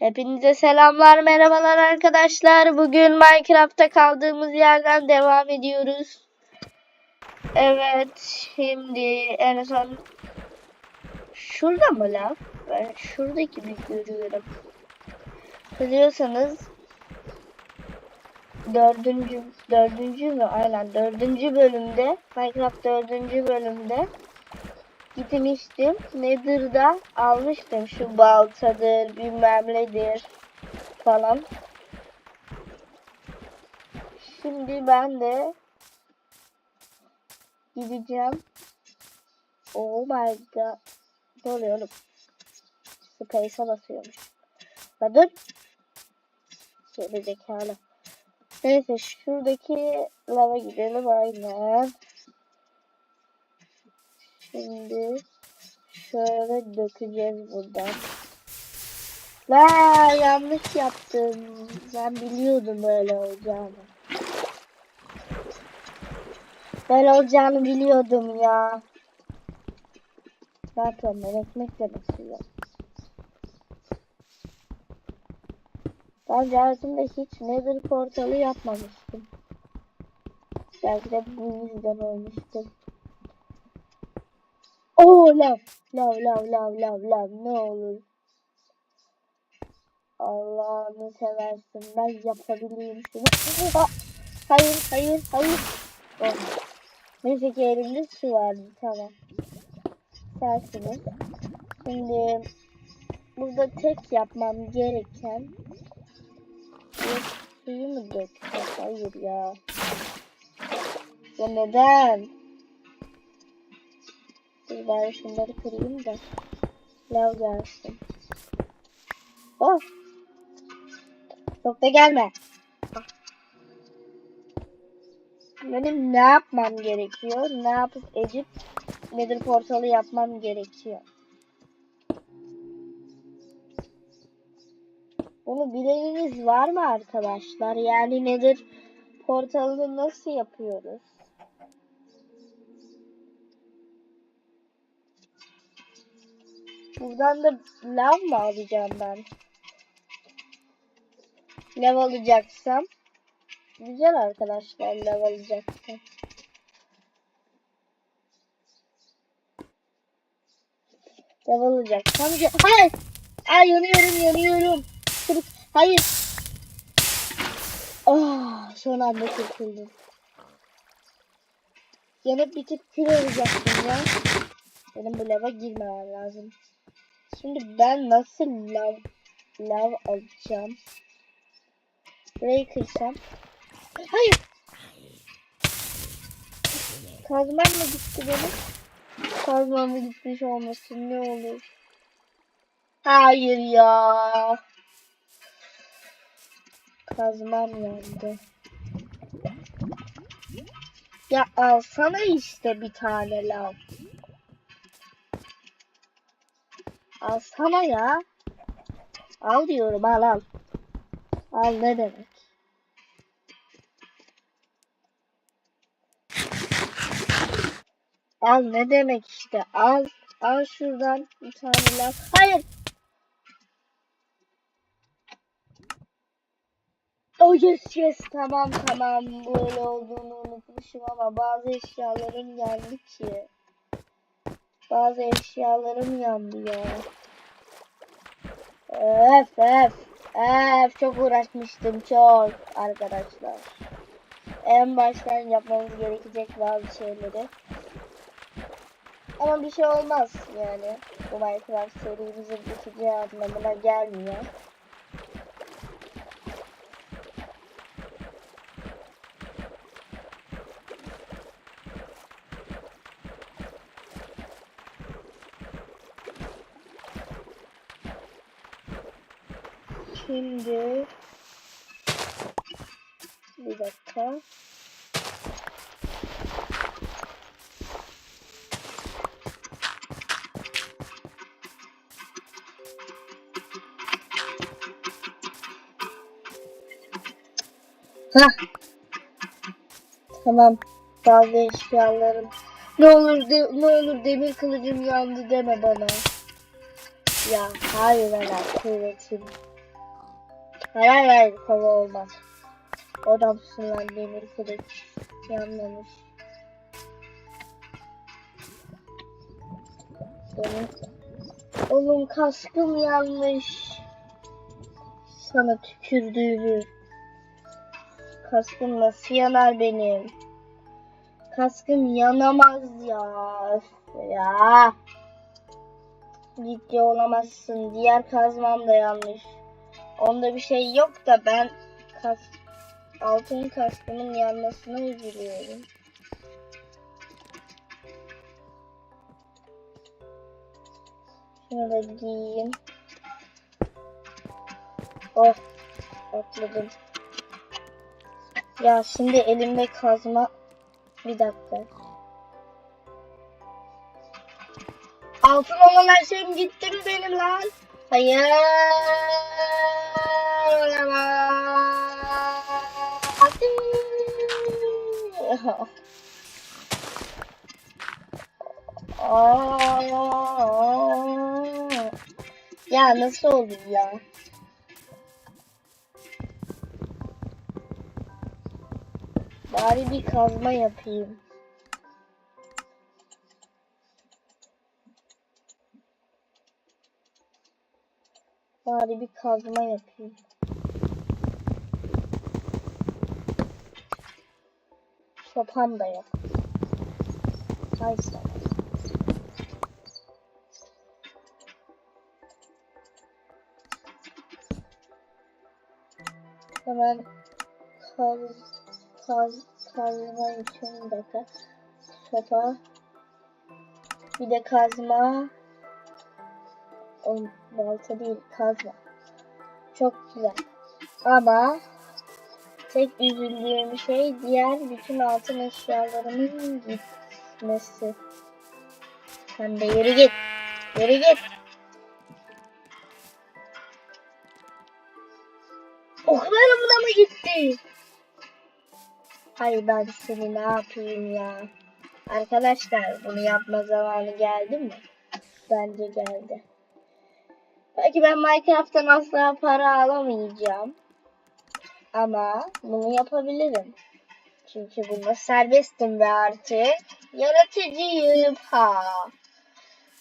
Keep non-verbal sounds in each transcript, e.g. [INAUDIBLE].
Hepinize selamlar, merhabalar arkadaşlar. Bugün Minecraft'ta kaldığımız yerden devam ediyoruz. Evet, şimdi en son şurada mı lav? Ben şuradaki bir görüyorum. Biliyorsanız dördüncü, dördüncü mü? Aynen dördüncü bölümde Minecraft dördüncü bölümde gitmiştim. Nether'da almıştım şu baltadır, bilmem nedir falan. Şimdi ben de gideceğim. Oh my god. Ne oluyor oğlum? Space'a basıyormuş. La dur. Geri zekalı. Neyse şuradaki lava gidelim aynen. Şimdi şöyle dökeceğiz buradan. La yanlış yaptım. Ben biliyordum böyle olacağını. Böyle olacağını biliyordum ya. Yapıyorum ben ekmekle basıyorum. Ben hayatımda hiç nether portalı yapmamıştım. Belki de bu yüzden olmuştur. Oo lav. Lav lav lav lav lav ne olur. Allah'ını seversin ben yapabileyim şunu. Hayır hayır hayır. Olmaz. Neyse ki elimde su vardı tamam. Sarsınız. Şimdi burada tek yapmam gereken suyu mu dökeceğim? Hayır ya. Ya neden? Dur bari şunları kırayım da lav gelsin. Oh! Çok da gelme. Benim ne yapmam gerekiyor? Ne yapıp edip Nether portalı yapmam gerekiyor. Bunu bileniniz var mı arkadaşlar? Yani Nether portalını nasıl yapıyoruz? Buradan da lav mı alacağım ben? Lav alacaksam. Güzel arkadaşlar lav alacaksam. Lav alacaksam. Hayır! Ay yanıyorum yanıyorum. Hayır. Ah, son anda kurtuldum. Yanıp bitip kül olacaktım ya. Benim bu lava girmemem lazım. Şimdi ben nasıl lav lav alacağım? Burayı kırsam. Hayır. Kazmam mı gitti benim? Kazmam mı gitmiş olmasın ne olur. Hayır ya. Kazmam yandı. Ya alsana işte bir tane lav. Alsana ya. Al diyorum al al. Al ne demek? Al ne demek işte al. Al şuradan bir tane laf. Hayır. Oh yes yes tamam tamam böyle olduğunu unutmuşum ama bazı eşyalarım yandı ki. Bazı eşyalarım yandı ya. Öf öf. Öf çok uğraşmıştım çok arkadaşlar. En baştan yapmamız gerekecek bazı şeyleri. Ama bir şey olmaz yani. Bu Minecraft serimizin biteceği anlamına gelmiyor. Şimdi bir dakika. Hah. Tamam. Bazı eşyalarım. Ne olur de, ne olur demir kılıcım yandı deme bana. Ya hayır ala kuvvetim. Hayır hayır kova olmaz. Odamsın lan demir kılıç. Yanmamış. Benim Oğlum kaskım yanmış. Sana tükürdüğümü. Kaskım nasıl yanar benim? Kaskım yanamaz ya. Ya. Ciddi olamazsın. Diğer kazmam da yanlış. Onda bir şey yok da ben kas altın kaskımın yanmasına üzülüyorum. Şunu da giyeyim. Oh atladım. Ya şimdi elimde kazma bir dakika. Altın olan her şeyim gitti mi benim lan? Hayır. Aa. [LAUGHS] Ya nasıl oldu ya? Bari bir kazma yapayım. Bari bir kazma yapayım. Sopam da yok. Neyse. Hemen kaz, kaz, kazma için bir dakika. Sopa. Bir de kazma. O balta değil kazma. Çok güzel. Ama tek üzüldüğüm şey diğer bütün altın eşyalarımın gitmesi. Sen de yürü git. Yürü git. Oklarım da mı gitti? Hayır ben seni ne yapayım ya. Arkadaşlar bunu yapma zamanı geldi mi? Bence geldi. Belki ben Minecraft'tan asla para alamayacağım. Ama bunu yapabilirim. Çünkü bunda serbestim ve artık yaratıcıyım. Ha.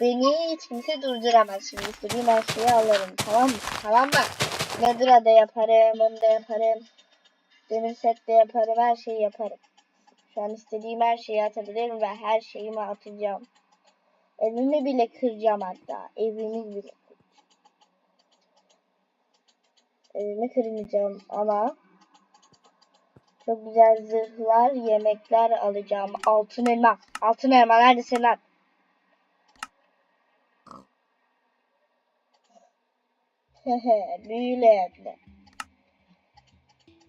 Beni hiç kimse durduramaz. Şimdi istediğim her şeyi alırım. Tamam mı? Tamam mı? Nedir'a da yaparım, onu da yaparım. Demir set de yaparım, her şeyi yaparım. Şu an istediğim her şeyi atabilirim ve her şeyimi atacağım. Evimi bile kıracağım hatta. Evimi bile Evimi kırmayacağım ama çok güzel zırhlar, yemekler alacağım. Altın elma. Altın elma neredesin lan? [LAUGHS] Büyülü evde.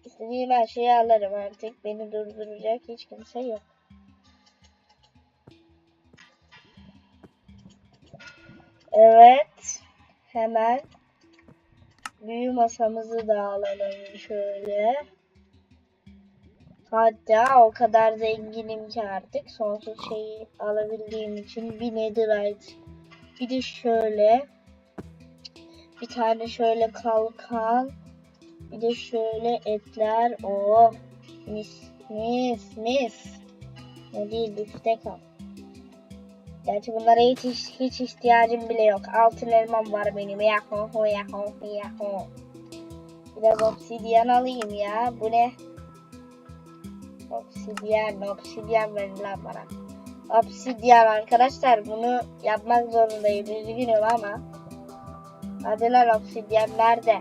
İstediğim her şeyi alırım artık. Beni durduracak hiç kimse yok. Evet. Hemen büyü masamızı da alalım şöyle. Hatta o kadar zenginim ki artık sonsuz şeyi alabildiğim için bir netherite. Bir de şöyle bir tane şöyle kalkan bir de şöyle etler. Oh mis mis mis. Ne değil biftek al. Gerçi bunlara hiç, hiç, hiç ihtiyacım bile yok. Altın elmam var benim. Yahu yahu yahu. Biraz obsidyen alayım ya. Bu ne? Obsidyen, obsidyen verin lan bana. Obsidyen arkadaşlar bunu yapmak zorundayım. Üzgünüm ama. Hadi lan obsidyen nerede?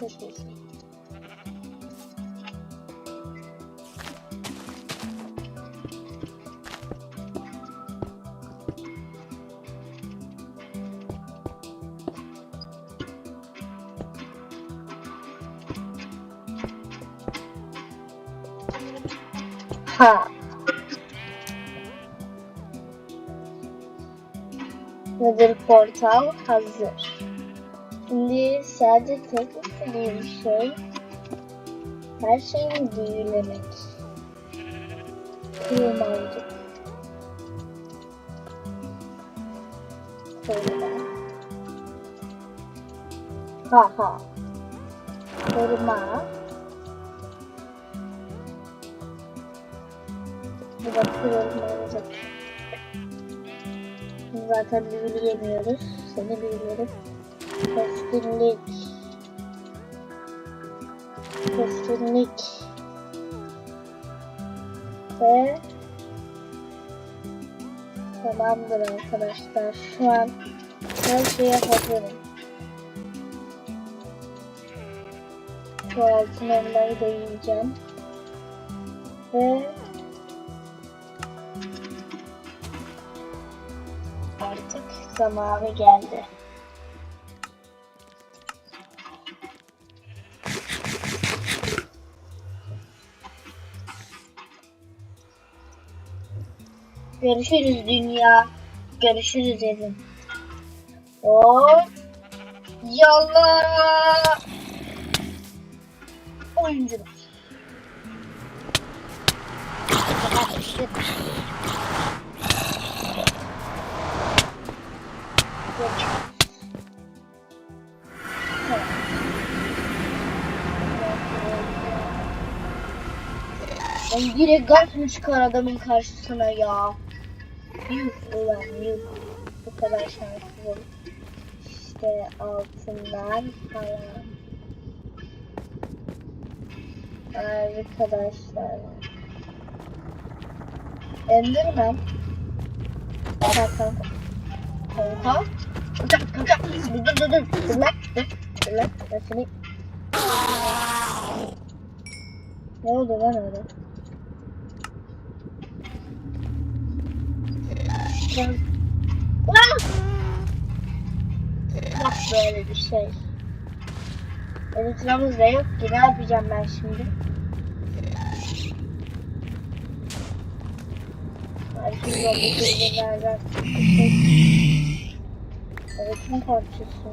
[LAUGHS] Nedir portal hazır. Şimdi sadece tek istediğim şey her şeyi büyülemek. Kıymancık. Şöyle. Ha ha. Kırma. Bu da kırılma olacak. Zaten büyülü yemiyoruz. Seni büyülüyorum. Keskinlik. Keskinlik. Ve Tamamdır arkadaşlar. Şu an her şeye hazırım. Şu altın elmayı da yiyeceğim. Ve zamanı geldi. Görüşürüz dünya. Görüşürüz evim. Hop. Yallah. Oyuncular. Ben direkt gaz mı çıkar adamın karşısına ya? Yuh ulan yuh. Bu kadar şanssızım. İşte altından falan. Arkadaşlar. Enderman. Kanka. Kanka. Kanka. Kanka. Dur dur dur dur. Lan. Dur. Dur lan. Ne oldu lan öyle? Lan. Lan! Bak böyle bir şey. Elitra'mız da yok ki ne yapacağım ben şimdi? Zombi kızlardan Öğretim parçası.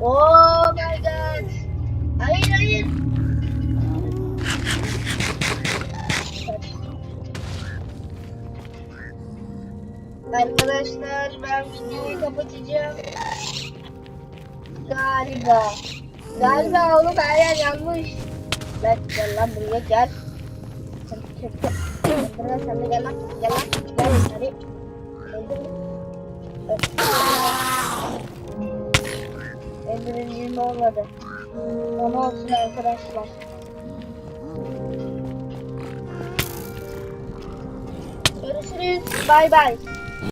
Oh my! Hayır hayır! Arkadaşlar ben videoyu kapatacağım. Galiba. Galiba oğlum her yer yanmış. Lan gel lan buraya gel. Çek. Sen de gel lan. Gel lan. Gel hadi. Öldür mü? Evet. Ender'in 20 olmadı. Ama olsun arkadaşlar. Görüşürüz. Bay bay.